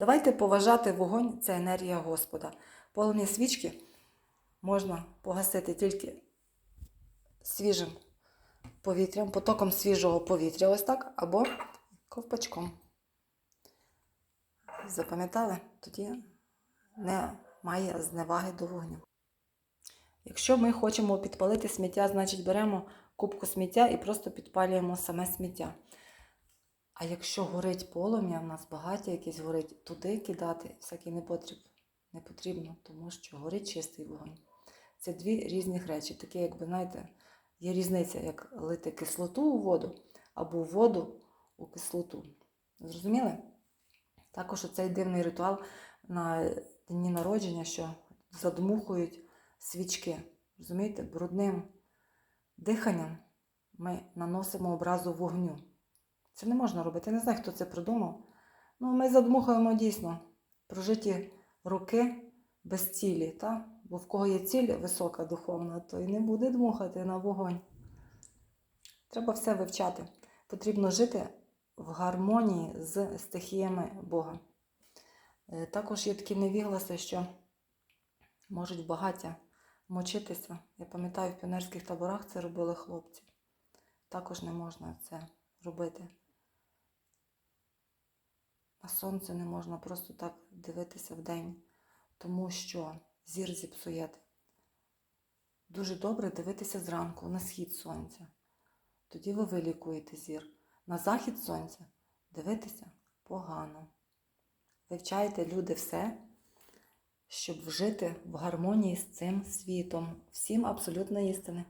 Давайте поважати вогонь це енергія Господа. Полум'я свічки можна погасити тільки свіжим повітрям, потоком свіжого повітря, ось так, або ковпачком. Запам'ятали? Тоді немає зневаги до вогню. Якщо ми хочемо підпалити сміття, значить беремо кубку сміття і просто підпалюємо саме сміття. А якщо горить полум'я, в нас багаття якесь горить, туди кидати всякий непотріб не потрібно, тому що горить чистий вогонь. Це дві різні речі. Таке, якби, знаєте, є різниця, як лити кислоту у воду або воду у кислоту. Зрозуміли? Також оцей дивний ритуал на дні народження, що задмухують свічки. Розумієте, брудним диханням ми наносимо образу вогню. Це не можна робити. Я не знаю, хто це придумав. Ну, ми задмухуємо дійсно прожиті роки без цілі, та? бо в кого є ціль висока духовна, то і не буде дмухати на вогонь. Треба все вивчати. Потрібно жити в гармонії з стихіями Бога. Е, Також є такі невігласи, що можуть багаття мочитися. Я пам'ятаю, в піонерських таборах це робили хлопці. Також не можна це робити. На сонце не можна просто так дивитися в день, тому що зір зіпсуєте. Дуже добре дивитися зранку на схід сонця. Тоді ви вилікуєте зір. На захід сонця дивитися погано. Вивчайте люди все, щоб жити в гармонії з цим світом. Всім абсолютно істини.